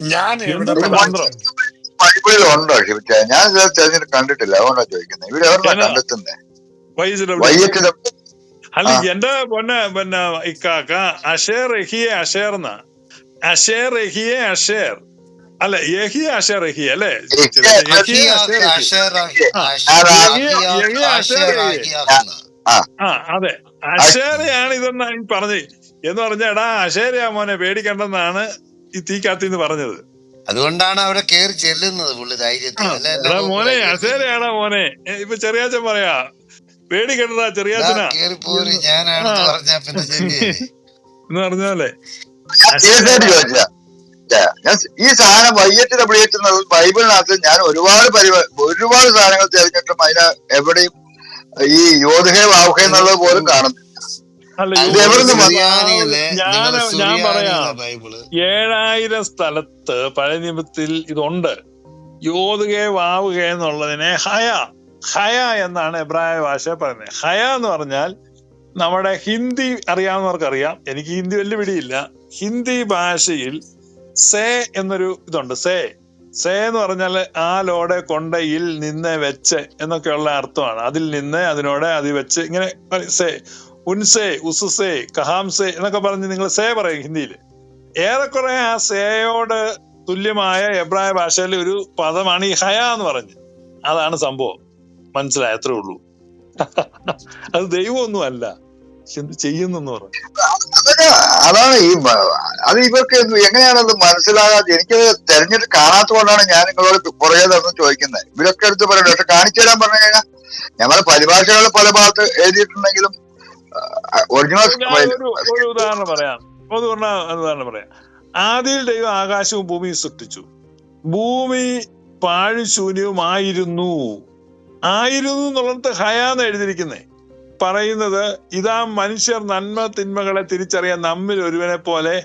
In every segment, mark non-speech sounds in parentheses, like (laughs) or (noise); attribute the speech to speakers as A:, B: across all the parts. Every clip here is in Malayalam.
A: ഞാൻ എവിടെ
B: ബൈബിളിൽ ഉണ്ടോ ഷിബിച്ച ഞാൻ കണ്ടിട്ടില്ല. അതുകൊണ്ടാ ചോദിക്കുന്നത് ഇവിടെ
C: എന്നാ?
B: വൈകിട്ട്
C: അല്ല
B: ആ.
C: എന്റെ പൊന്നെ പിന്നെ ഇക്കാക്ക അഷേർ എഹിയെ അഷേർ എന്നാ. അഷേർ എഹിയെ അഷേർ. അല്ല യഹിയ അഷേർ എഹി അല്ലേ? യഹിയെ അഷേർ ആ യഹിയ യഹിയ അഷേർ
D: അഷേർ
B: ആ
C: ആ. അതെ. അഷേറയാണ് ഇതെന്നാ ഈ പറഞ്ഞത്. എന്ന് പറഞ്ഞ എടാ അഷേരയാ മോനെ പേടിക്കണ്ടെന്നാണ് ഈ തീക്കാത്തിന്ന് പറഞ്ഞത്.
D: അതുകൊണ്ടാണ് അവിടെ കയറി ചെല്ലുന്നത് പുള്ളി ധൈര്യത്തിൽ.
C: മോനെ അഷേരയാടാ മോനെ. ഇപ്പൊ ചെറിയാച്ചൻ പറയാ പേടി
D: കേട്ടതാ
C: ചെറിയാച്ചനാ.
D: കേറി പോര്
C: എന്ന്
D: ഞാനാണെന്ന് പറഞ്ഞാ പിന്നെ ചെല്ലിയല്ലേ (laughs)
C: എന്ന് പറഞ്ഞാലേ.
B: ഈ സാധനം വൈകിട്ട് എവിടെ എത്തുന്നത് ബൈബിളിനകത്ത് ഞാൻ ഒരുപാട് പരി ഒരുപാട് സാധനങ്ങൾ തിരഞ്ഞിട്ടും അതിന് എവിടെയും ഈ യോധഹേ വാവുഹേ എന്നുള്ളത് പോലും കാണുന്നില്ല.
C: ഞാൻ ഞാൻ പറയാം. ഏഴായിരം സ്ഥലത്ത് പഴയ നിയമത്തിൽ ഇതുണ്ട്. യോതുകെ വാവുക എന്നുള്ളതിനെ ഹയ ഹയ എന്നാണ് എബ്രായ ഭാഷ പറയുന്നത്. ഹയ എന്ന് പറഞ്ഞാൽ നമ്മുടെ ഹിന്ദി അറിയാവുന്നവർക്കറിയാം. എനിക്ക് ഹിന്ദി വലിയ പിടിയില്ല. ഹിന്ദി ഭാഷയിൽ സേ എന്നൊരു ഇതുണ്ട്. സേ. സേ എന്ന് പറഞ്ഞാൽ ആ ലോടെ കൊണ്ടയിൽ നിന്ന് വെച്ച് എന്നൊക്കെയുള്ള അർത്ഥമാണ്. അതിൽ നിന്ന് അതിനോടെ അതി വെച്ച് ഇങ്ങനെ. സേ. ഉൻസേ ഉസുസേ കഹാംസേ എന്നൊക്കെ പറഞ്ഞ് നിങ്ങൾ സേ പറയും ഹിന്ദിയിൽ. ഏറെക്കുറെ ആ സേയോട് തുല്യമായ എബ്രായ ഭാഷയിലെ ഒരു പദമാണ് ഈ ഹയ എന്ന് പറഞ്ഞ്. അതാണ് സംഭവം. മനസ്സിലായ? അത്രേ ഉള്ളൂ. അത് ദൈവമൊന്നും അല്ല
B: ചെയ്യുന്നു അതാണ് ഈ അത് ഇവർക്ക് എങ്ങനെയാണത് മനസ്സിലാകാതെ എനിക്കത് തെരഞ്ഞെടുത്ത് കാണാത്തതുകൊണ്ടാണ് ഞാൻ നിങ്ങളോട് പുറകെ ചോദിക്കുന്നത്. ഇവരൊക്കെ എടുത്ത് പറയുന്നത് പക്ഷെ കാണിച്ചു തരാൻ പറഞ്ഞു കഴിഞ്ഞാൽ ഞമ്മളെ പരിഭാഷകൾ പല ഭാഗത്ത് എഴുതിയിട്ടുണ്ടെങ്കിലും ഒറിജിനൽ
C: ഞാൻ ഒരു ഒരു ഉദാഹരണം പറയാം. ഒന്ന് പറഞ്ഞാൽ ഉദാഹരണം പറയാം. ആദ്യം ദൈവം ആകാശവും ഭൂമിയും സൃഷ്ടിച്ചു. ഭൂമി പാഴ്ശൂന്യവുമായിരുന്നു ആയിരുന്നു. എന്നുള്ളത് ഹയാന്ന് എഴുതിയിരിക്കുന്നേ. പറയുന്നത് ഇതാ മനുഷ്യർ നന്മ തിന്മകളെ തിരിച്ചറിയാൻ നമ്മിൽ ഒരുവനെ പോലെ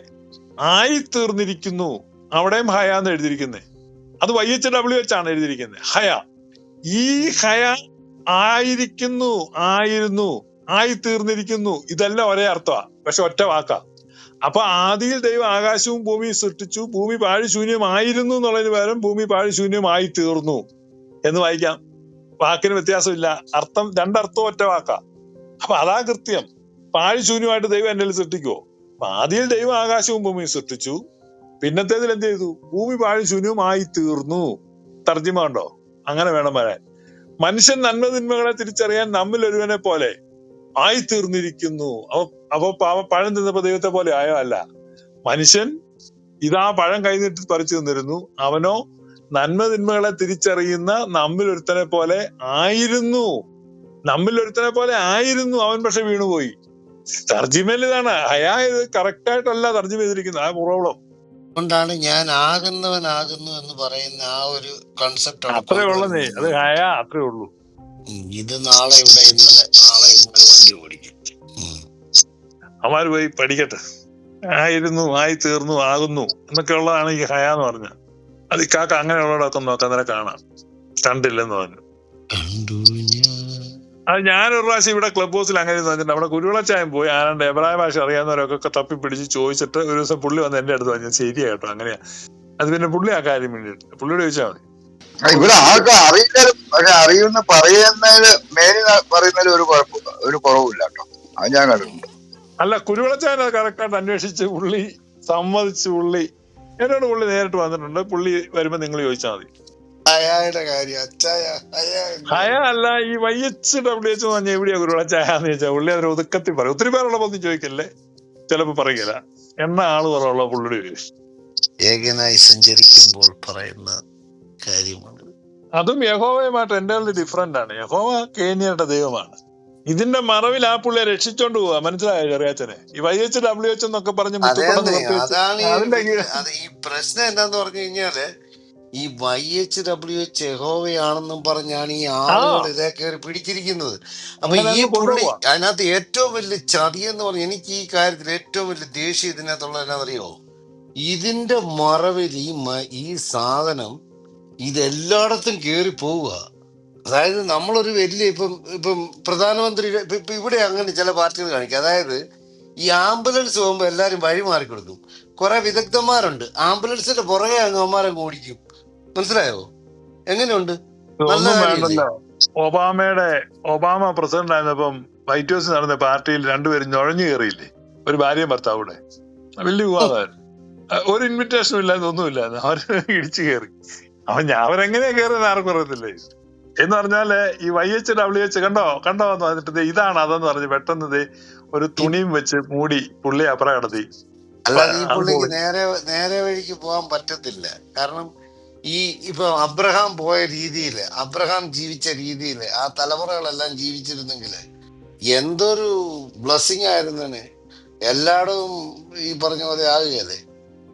C: ആയിത്തീർന്നിരിക്കുന്നു. അവിടെയും ഹയാന്ന് എഴുതിയിരിക്കുന്നേ. അത് വൈ എച്ച് ഡബ്ല്യു എച്ച് ആണ് എഴുതിയിരിക്കുന്നത് ഹയ. ഈ ഹയ ആയിരിക്കുന്നു ആയിരുന്നു. ആയിത്തീർന്നിരിക്കുന്നു. ഇതെല്ലാം ഒരേ അർത്ഥമാ പക്ഷെ ഒറ്റ വാക്കാ. അപ്പൊ ആദിയിൽ ദൈവം ആകാശവും ഭൂമിയും സൃഷ്ടിച്ചു. ഭൂമി പാഴിശൂന്യമായിരുന്നു എന്നുള്ളതിന് പകരം ഭൂമി പാഴ്ശൂന്യമായി തീർന്നു എന്ന് വായിക്കാം. വാക്കിന് വ്യത്യാസമില്ല. അർത്ഥം രണ്ടർത്ഥവും ഒറ്റ വാക്കാ. അപ്പൊ അതാ കൃത്യം. പാഴ്ശൂന്യമായിട്ട് ദൈവം എന്നെ സൃഷ്ടിക്കുവോ? അപ്പൊ ആദിയിൽ ദൈവം ആകാശവും ഭൂമിയും സൃഷ്ടിച്ചു. പിന്നത്തേതിൽ എന്ത് ചെയ്തു? ഭൂമി പാഴ്ശൂന്യവുമായി തീർന്നു തർജിമ ഉണ്ടോ അങ്ങനെ വേണം വരാൻ. മനുഷ്യൻ നന്മ തിന്മകളെ തിരിച്ചറിയാൻ നമ്മിൽ ഒരുവനെ പോലെ ആയി തീർന്നിരിക്കുന്നു അപ്പൊ അവ പാവ പഴം തിന്നപ്പോ ദൈവത്തെ പോലെ ആയോ? അല്ല. മനുഷ്യൻ ഇതാ പഴം കൈനീട്ടി പറിച്ചു തിന്നിരുന്നു അവനോ നന്മ തിന്മകളെ തിരിച്ചറിയുന്ന നമ്മിൽ ഒരുത്തനെ പോലെ ആയിരുന്നു. നമ്മിൽ ഒരുത്തനെ പോലെ ആയിരുന്നു. അവൻ പക്ഷെ വീണുപോയി. തർജിമയിൽ ഇതാണ് അയാ ഇത് കറക്റ്റ് ആയിട്ടല്ല തർജിമ ചെയ്തിരിക്കുന്നത് ആ പ്രോബ്ലം
D: അതുകൊണ്ടാണ് ഞാൻ ആകുന്നവനാകുന്നു എന്ന് പറയുന്ന ആ ഒരു കൺസെപ്റ്റ്
C: അത്രേ ഉള്ളതേ അത് അയാ അത്രേ ഉള്ളൂ.
D: ഇത് നാളെ ഇവിടെ ഇന്നലെ നാളെ ഇന്നലെ വണ്ടി ഓടിക്കും. ഉം.
C: അവന്മാര് പോയി പഠിക്കട്ടെ. ആയിരുന്നു ആയി തീർന്നു ആകുന്നു എന്നൊക്കെ ഉള്ളതാണ് ഈ ഹയ എന്ന് പറഞ്ഞ. അത് ഇക്കാക്ക അങ്ങനെയുള്ളവരൊക്കെ നോക്കാൻ നേരം കാണാം. കണ്ടില്ലെന്ന് പറഞ്ഞു.
D: ഞാൻ.
C: അത് ഞാനൊരു പ്രാവശ്യം ഇവിടെ ക്ലബ് ഹൗസിൽ അങ്ങനെ ഇരുന്ന് നമ്മുടെ അവിടെ കുരുവിളച്ചായം പോയി. ആരാണ്ട് എബ്രായ ഭാഷ അറിയാവുന്നവരൊക്കെ തപ്പി പിടിച്ച് ചോദിച്ചിട്ട് ഒരു ദിവസം പുള്ളി വന്ന് എന്റെ അടുത്ത് പറഞ്ഞു ശരിയാ കേട്ടോ അങ്ങനെയാ. അത് പിന്നെ പുള്ളി ആ കാര്യം വേണ്ടിയിട്ട് പുള്ളിയോട് ചോദിച്ചാൽ മതി.
B: ഇവിടെ ആർക്കും അറിയില്ലാലും പക്ഷെ അറിയുന്ന പറയുന്നതിൽ മേനി പറയുന്നതിൽ ഒരു കുഴപ്പം ഒരു കുറവില്ല കേട്ടോ. അത് ഞാൻ കണ്ടിട്ടുണ്ട്.
C: അല്ല കുരുവിളച്ചാൻ അത് കറക്റ്റായിട്ട് അന്വേഷിച്ച് പുള്ളി സമ്മതിച്ച് പുള്ളി എന്നോട് പുള്ളി നേരിട്ട് വന്നിട്ടുണ്ട്. പുള്ളി വരുമ്പോ നിങ്ങൾ ചോദിച്ചാൽ മതി.
D: അയാളുടെ കാര്യം അച്ചായ അയാ
C: ഹയ അല്ല ഈ വൈ എച്ച് ഡബ്ല്യു എച്ച് എന്ന് പറഞ്ഞാൽ എവിടെയാ കുരുവിളച്ചായ എന്ന് ചോദിച്ചാൽ പുള്ളി അതിന് ഒതുക്കത്തിൽ പറയും. ഒത്തിരി പേരുള്ളപ്പോ ഒന്നും ചോദിക്കല്ലേ? ചിലപ്പോ പറയില്ല. എന്ന ആൾ കുറവുള്ള പുള്ളിയുടെ
D: ഏകനായി സഞ്ചരിക്കുമ്പോൾ പറയുന്ന കാര്യമാണ്.
C: അതും യഹോവയുമായിട്ട് എന്റെ ഡിഫറെന്റ് ആണ്. യഹോവ കേനിയുടെ ദൈവമാണ്. ഇതിന്റെ മറവിൽ ആ പുള്ളിയെ രക്ഷിച്ചോണ്ട് പോവാ. മനസ്സിലായോ ചെറിയാച്ചനെ? ഈ വൈ എച്ച് ഡബ്ല്യു എച്ച് എന്നൊക്കെ പറഞ്ഞ്
D: അതാണ് ഈ പ്രശ്നം എന്താന്ന് പറഞ്ഞു കഴിഞ്ഞാൽ ഈ വൈ എച്ച് ഡബ്ല്യു എച്ച് എഹോവയാണെന്നും പറഞ്ഞാണ് ഈ ആളുകൾ ഇതേ കയറി പിടിച്ചിരിക്കുന്നത്. അപ്പൊ ഈ പുള്ളി അതിനകത്ത് ഏറ്റവും വലിയ ചതി എന്ന് പറഞ്ഞ എനിക്ക് ഈ കാര്യത്തിൽ ഏറ്റവും വലിയ ദേഷ്യം ഇതിനകത്തുള്ള എന്നാ അറിയോ ഇതിന്റെ മറവിൽ ഈ ഈ സാധനം ഇതെല്ലായിടത്തും കയറി പോവുക. അതായത് നമ്മളൊരു വലിയ ഇപ്പം ഇപ്പം പ്രധാനമന്ത്രി ഇപ്പൊ ഇവിടെ അങ്ങനെ ചില പാർട്ടികൾ കാണിക്കും. അതായത് ഈ ആംബുലൻസ് പോകുമ്പോൾ എല്ലാവരും വഴി മാറി കൊടുക്കും. കുറെ വിദഗ്ധന്മാരുണ്ട്. ആംബുലൻസിന്റെ പുറകെ അങ്ങന്മാരെ ഓടിക്കും. മനസ്സിലായോ? എങ്ങനെയുണ്ട്?
C: ഒബാമയുടെ ഒബാമ പ്രസിഡന്റ് ആയിരുന്നപ്പം വൈറ്റ് ഹൗസിൽ നടന്ന പാർട്ടിയിൽ രണ്ടുപേരും നുഴഞ്ഞു കയറിയില്ലേ? ഒരു ഭാര്യയും ഭർത്താവൂടെ വലിയ വിവാദമായിരുന്നു. ഒരു ഇൻവിറ്റേഷനും ഇല്ലാതെ ഒന്നുമില്ലായിരുന്നു. അവർ ഇടിച്ചു കയറി. അവൻ ഞാൻ അവരെങ്ങനെയാ കയറുന്ന ആർക്കും അറിയത്തില്ലേ? എന്ന് പറഞ്ഞാൽ ഈ വൈ എച്ച് ഡബ്ല്യു എച്ച് കണ്ടോ? കണ്ടോ എന്ന് പറഞ്ഞിട്ട് ഇതാണ് അതെന്ന് പറഞ്ഞ് പെട്ടെന്ന് ഒരു തുണിയും വെച്ച് മൂടി പുള്ളി അപ്പുറം കടത്തി
D: അല്ലാതെ ഈ
C: പുള്ളി
D: നേരെ നേരെ വഴിക്ക് പോകാൻ പറ്റത്തില്ല. കാരണം ഈ ഇപ്പൊ അബ്രഹാം പോയ രീതിയിൽ അബ്രഹാം ജീവിച്ച രീതിയിൽ ആ തലമുറകളെല്ലാം ജീവിച്ചിരുന്നെങ്കിൽ എന്തൊരു ബ്ലസ്സിങ് ആയിരുന്നു എല്ലായിടവും ഈ പറഞ്ഞ പോലെ ആകുകയല്ലേ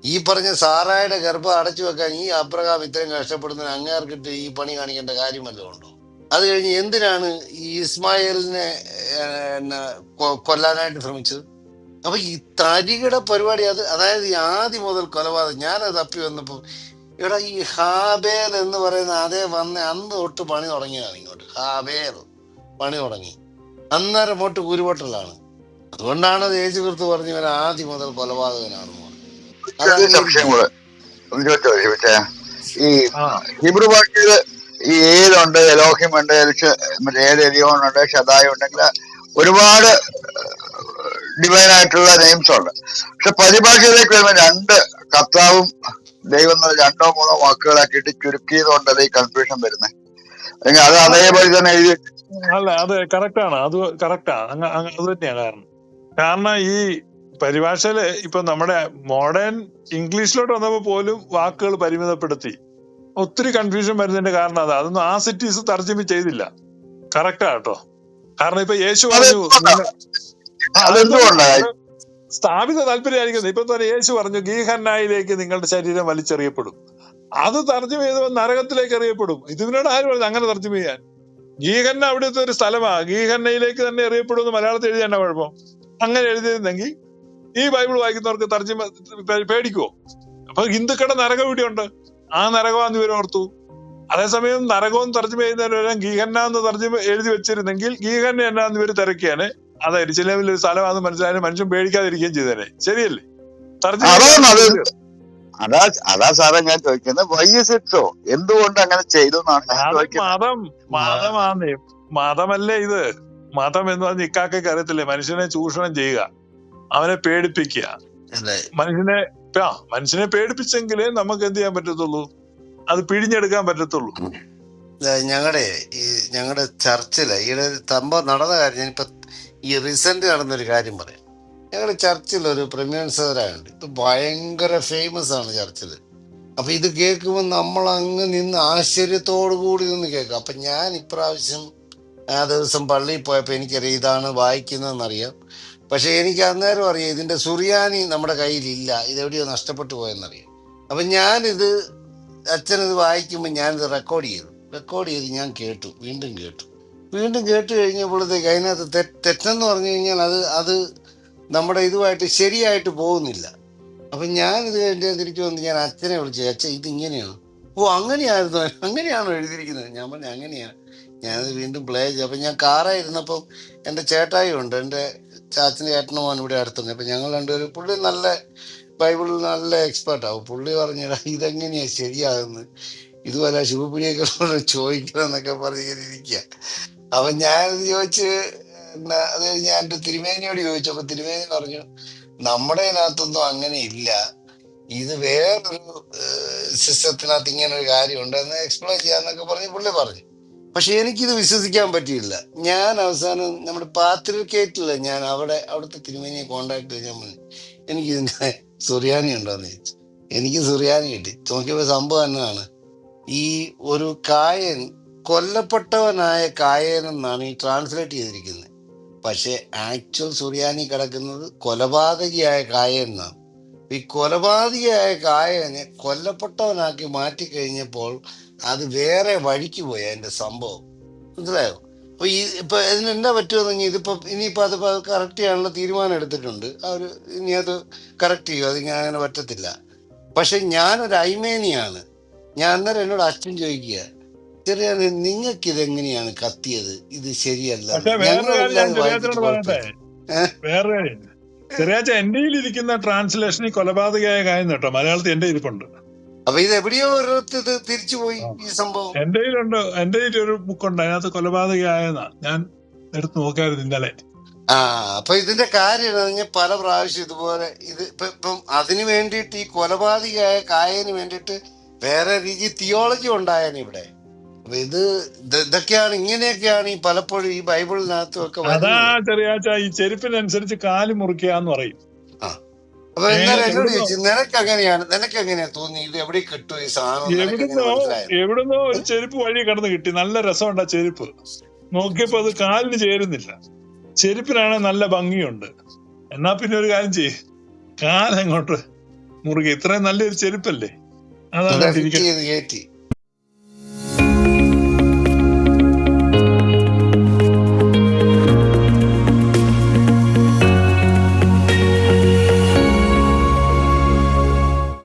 D: ഈ പറഞ്ഞ സാറായുടെ ഗർഭം അടച്ചു വെക്കാൻ ഈ അബ്രഹാം ഇത്രയും കഷ്ടപ്പെടുന്നതിന് അങ്ങേർക്കിട്ട് ഈ പണി കാണിക്കേണ്ട കാര്യമല്ല ഉണ്ടോ? അത് കഴിഞ്ഞ് എന്തിനാണ് ഈ ഇസ്മായിലിനെ കൊല്ലാനായിട്ട് ശ്രമിച്ചത്? അപ്പൊ ഈ തരികിട പരിപാടി അത് അതായത് ഈ ആദ്യം മുതൽ കൊലപാതകം ഞാനത് തപ്പി വന്നപ്പോൾ ഇവിടെ ഈ ഹാബേൽ എന്ന് പറയുന്ന അതേ വന്ന അന്ന് തൊട്ട് പണി തുടങ്ങിയതാണ് ഇങ്ങോട്ട്. ഹാബേൽ പണി തുടങ്ങി. അന്നേരം തൊട്ട് കുരുപൊട്ടലാണ് അതുകൊണ്ടാണ് യേശുകൃത്ത് പറഞ്ഞു ഇവൻ ആദ്യം മുതൽ കൊലപാതകനാണെന്ന് പറഞ്ഞു
B: ചെറിയ സംശയം കൂടെ. ഒന്ന് ചോദിച്ചോ ചോദിച്ചേ ഈ ഹിബ്രു ഭാഷയിൽ ഈ ഏതുണ്ട് എലോഹിം ഉണ്ട് മറ്റേ ഏത് എലിയോൺ ഉണ്ട് ഷദായ ഉണ്ടെങ്കിൽ ഒരുപാട് ഡിവൈൻ ആയിട്ടുള്ള നെയിംസ് ഉണ്ട്. പക്ഷെ പരിഭാഷയിലേക്ക് വരുമ്പോൾ രണ്ട് കർത്താവും ദൈവം രണ്ടോ മൂന്നോ വാക്കുകളാക്കിയിട്ട് ചുരുക്കിയതുകൊണ്ടല്ലേ ഈ കൺഫ്യൂഷൻ വരുന്നത് അല്ലെങ്കിൽ അത് അതേപോലെ തന്നെ എഴുതി
C: അല്ല അത് കറക്റ്റ് ആണ്. അത് കറക്റ്റാ അത് തന്നെയാ കാരണം. കാരണം ഈ പരിഭാഷയിൽ ഇപ്പൊ നമ്മുടെ മോഡേൺ ഇംഗ്ലീഷിലോട്ട് വന്നപ്പോ പോലും വാക്കുകൾ പരിമിതപ്പെടുത്തി. ഒത്തിരി കൺഫ്യൂഷൻ വരുന്നതിന്റെ കാരണം അതാ. അതൊന്നും ആ സിറ്റീസ് തർജമ ചെയ്തില്ല. കറക്റ്റാ കേട്ടോ. കാരണം ഇപ്പൊ യേശു പറഞ്ഞു സ്ഥാപിത താല്പര്യമായിരിക്കുന്നത് ഇപ്പൊ തന്നെ യേശു പറഞ്ഞു ഗീഹന്നായിലേക്ക് നിങ്ങളുടെ ശരീരം വലിച്ചെറിയപ്പെടും. അത് തർജമ ചെയ്തപ്പോൾ നരകത്തിലേക്ക് എറിയപ്പെടും. ഇതിനോട് ആര് പറഞ്ഞു അങ്ങനെ തർജമ ചെയ്യാൻ? ഗീഹന്ന അവിടുത്തെ ഒരു സ്ഥലമാണ് ഗീഹന്നയിലേക്ക് തന്നെ എറിയപ്പെടും എന്ന് മലയാളത്തിൽ എഴുതിയാണ് കുഴപ്പം? അങ്ങനെ എഴുതിയിരുന്നെങ്കിൽ ഈ ബൈബിൾ വായിക്കുന്നവർക്ക് തർജമ പേടിക്കുവോ? അപ്പൊ ഹിന്ദുക്കളുടെ നരകം ഇവിടെയുണ്ട് ആ നരകമാന്ന് ഇവർ ഓർത്തു. അതേസമയം നരകവും തർജമ ചെയ്യുന്നവരെല്ലാം ഗീഹന്ന എന്ന് തർജമ എഴുതി വെച്ചിരുന്നെങ്കിൽ ഗീഹന്ന എന്നാന്ന് ഇവർ തിരക്കിയാണ്. അതായത് ചിലവിൽ ഒരു സ്ഥലമാണെന്ന് മനസ്സിലായാലും മനുഷ്യൻ പേടിക്കാതിരിക്കുകയും ചെയ്തേനെ. ശരിയല്ലേ?
B: തർജമ അത് അതാ സാറേ ഞാൻ ചോദിക്കുന്നത്. വൈ ഇസ് ഇറ്റ് സോ എന്തുകൊണ്ട് അങ്ങനെ ചെയ്തു
C: മതം മതമാന്നേ. മതമല്ലേ ഇത്? മതം എന്ന് പറഞ്ഞ ഇക്കാക്കൊക്കെ അറിയത്തില്ലേ? മനുഷ്യനെ ചൂഷണം ചെയ്യുക. അവനെ പേടിപ്പിക്കുക. മനുഷ്യനെ ആ മനുഷ്യനെ പേടിപ്പിച്ചെങ്കിലേ നമുക്ക് എന്ത് ചെയ്യാൻ പറ്റത്തുള്ളൂ? അത് പിഴിഞ്ഞെടുക്കാൻ പറ്റത്തുള്ളൂ.
D: ഞങ്ങളുടെ ഈ ഞങ്ങളുടെ ചർച്ചിൽ ഈയിടെ സംഭവം നടന്ന കാര്യം ഞാനിപ്പോ ഈ റീസെന്റ് നടന്നൊരു കാര്യം പറയാം. ഞങ്ങളുടെ ചർച്ചിൽ ഒരു പ്രമ്യൂൺസറായുണ്ട് ഇത് ഭയങ്കര ഫേമസ് ആണ് ചർച്ചിൽ അപ്പൊ ഇത് കേൾക്കുമ്പോൾ നമ്മൾ അങ്ങ് നിന്ന് ആശ്ചര്യത്തോടു കൂടി നിന്ന് കേൾക്കും. അപ്പൊ ഞാൻ ഇപ്രാവശ്യം ആ ദിവസം പള്ളിയിൽ പോയപ്പോൾ എനിക്കറിയാം ഇതാണ് വായിക്കുന്നതെന്നറിയാം. പക്ഷെ എനിക്ക് അന്നേരം അറിയാം ഇതിന്റെ സുറിയാനി നമ്മുടെ കയ്യിലില്ല. ഇതെവിടെയോ നഷ്ടപ്പെട്ടു പോയെന്നറിയാം. അപ്പം ഞാനിത് അച്ഛനിത് വായിക്കുമ്പോൾ ഞാനിത് റെക്കോർഡ് ചെയ്തു. റെക്കോർഡ് ചെയ്ത് ഞാൻ കേട്ടു വീണ്ടും കേട്ടു. വീണ്ടും കേട്ട് കഴിഞ്ഞപ്പോഴത്തേക്ക് അതിനകത്ത് തെറ്റെന്ന് പറഞ്ഞു കഴിഞ്ഞാൽ അത് അത് നമ്മുടെ ഇതുമായിട്ട് ശരിയായിട്ട് പോകുന്നില്ല. അപ്പം ഞാനിത് കഴിഞ്ഞാൽ തിരിച്ചു വന്ന് ഞാൻ അച്ഛനെ വിളിച്ചു അച്ഛൻ ഇത് ഇങ്ങനെയാണ് ഓ അങ്ങനെയായിരുന്നു. അങ്ങനെയാണോ എഴുതിയിരിക്കുന്നത്? ഞാൻ പറഞ്ഞു അങ്ങനെയാണ് ഞാനത് വീണ്ടും പ്ലേ ചെയ്തു. അപ്പം ഞാൻ കാറായിരുന്നപ്പം എന്റെ ചേട്ടായി ഉണ്ട് എന്റെ ചാച്ചന്റെ ഏട്ടനുമാണ് ഇവിടെ അടുത്തുണ്ട് അപ്പം ഞങ്ങൾ രണ്ടുപേരും പുള്ളി നല്ല ബൈബിളിൽ നല്ല എക്സ്പേർട്ടാവും പുള്ളി പറഞ്ഞിടാ ഇതെങ്ങനെയാണ് ശരിയാകുന്നത്? ഇതുപോലെ ശുഭപ്രിയൊക്കെ ചോദിക്കണം എന്നൊക്കെ പറഞ്ഞിങ്ങനെ ഇരിക്കുക ഞാൻ ചോദിച്ച് അത് ഞാൻ തിരുമേനിയോട് ചോദിച്ചപ്പോൾ തിരുമേനി പറഞ്ഞു നമ്മുടെ ഇതിനകത്തൊന്നും അങ്ങനെ ഇല്ല. ഇത് വേറൊരു സിസ്റ്റത്തിനകത്ത് ഇങ്ങനെ ഒരു കാര്യമുണ്ട്. എന്ന് എക്സ്പ്ലെയിൻ ചെയ്യാന്നൊക്കെ പറഞ്ഞ് പുള്ളി പറഞ്ഞു. പക്ഷെ എനിക്കിത് വിശ്വസിക്കാൻ പറ്റിയില്ല. ഞാൻ അവസാനം നമ്മുടെ പാത്രിക്കേറ്റില്ല ഞാൻ അവിടെ അവിടുത്തെ തിരുമേനിയെ കോണ്ടാക്ട് ചെയ്യാൻ പറഞ്ഞു എനിക്ക് ഇതിന്റെ സുറിയാനി ഉണ്ടോന്ന് ചോദിച്ചു. എനിക്ക് സുറിയാനി കിട്ടി. നോക്കിയപ്പോ സംഭവം എന്നതാണ് ഈ ഒരു കായൻ കൊല്ലപ്പെട്ടവനായ കായൻ എന്നാണ് ഈ ട്രാൻസ്ലേറ്റ് ചെയ്തിരിക്കുന്നത്. പക്ഷേ ആക്ച്വൽ സുറിയാനി കിടക്കുന്നത് കൊലപാതകിയായ കായൻ എന്നാണ്. ഈ കൊലപാതകിയായ കായനെ കൊല്ലപ്പെട്ടവനാക്കി മാറ്റി കഴിഞ്ഞപ്പോൾ അത് വേറെ വഴിക്ക് പോയി അതിന്റെ സംഭവം. മനസ്സിലായോ? അപ്പൊ ഈ ഇപ്പൊ ഇതിന് എന്താ പറ്റുമെന്ന് ഇതിപ്പോ ഇനിയിപ്പോ അത് കറക്റ്റ് ചെയ്യാനുള്ള തീരുമാനം എടുത്തിട്ടുണ്ട്. അവർ ഇനി അത് കറക്റ്റ് ചെയ്യും? അത് ഞാൻ അങ്ങനെ പറ്റത്തില്ല. പക്ഷെ ഞാനൊരു അയ്മേനിയാണ്. ഞാൻ അന്നേരം എന്നോട് അച്ഛൻ ചോദിക്കുക ചെറിയ നിങ്ങൾക്ക് ഇതെങ്ങനെയാണ് കത്തിയത്? ഇത് ശരിയല്ല.
C: വേറെ ചെറിയാച്ച എന്റെ ഇരിക്കുന്ന ട്രാൻസ്ലേഷനിൽ കൊലപാതകയായ കാര്യം കേട്ടോ. മലയാളത്തിൽ എന്റെ ഇരിപ്പുണ്ട്.
D: അപ്പൊ ഇത് എവിടെയോ ഒരിടത്ത് തിരിച്ചു പോയി ഈ സംഭവം.
C: എന്റെ കയ്യിലുണ്ട് എന്റെ കയ്യിൽ ഒരു ബുക്കുണ്ട് അതിനകത്ത് കൊലപാതകയായെന്നാ. ഞാൻ എടുത്ത് നോക്കായിരുന്നു ഇന്നലെ.
D: ആ അപ്പൊ ഇതിന്റെ കാര്യം പറഞ്ഞാൽ പല പ്രാവശ്യം ഇതുപോലെ ഇത് ഇപ്പൊ ഇപ്പം അതിനു വേണ്ടിയിട്ട് ഈ കൊലപാതകയായ കായന് വേണ്ടിയിട്ട് വേറെ രീതി തിയോളജി ഉണ്ടായാണ് ഇവിടെ. അപ്പൊ ഇത് ഇത് ഇതൊക്കെയാണ് ഇങ്ങനെയൊക്കെയാണ് ഈ പലപ്പോഴും ഈ ബൈബിളിനകത്തും ഒക്കെ
C: അതാ ചെറിയാച്ച ഈ ചെരുപ്പിനനുസരിച്ച് കാൽ മുറിക്കുക എന്ന് പറയും.
D: അപ്പൊ എന്നാലും
C: ഏ,
D: എന്നോട്
C: എവിടുന്നോ?
D: ചോദിച്ചു നിനക്ക് എങ്ങനെയാണ് നിനക്ക് എങ്ങനെയാ തോന്നി ഇത് എവിടെ കിട്ടും ഈ സാധനം?
C: എവിടുന്നോ? ഒരു ചെരുപ്പ് വഴി കടന്ന് കിട്ടി. നല്ല രസമുണ്ട് ആ ചെരുപ്പ്. നോക്കിയപ്പോ അത് കാലിന് ചേരുന്നില്ല. ചെരുപ്പിനാണ് നല്ല ഭംഗിയുണ്ട്. എന്നാ പിന്നെ ഒരു കാര്യം ചെയ്യ്. കാലെങ്ങോട്ട് മുറുകെ. ഇത്രയും നല്ലൊരു ചെരുപ്പല്ലേ? അതാണ്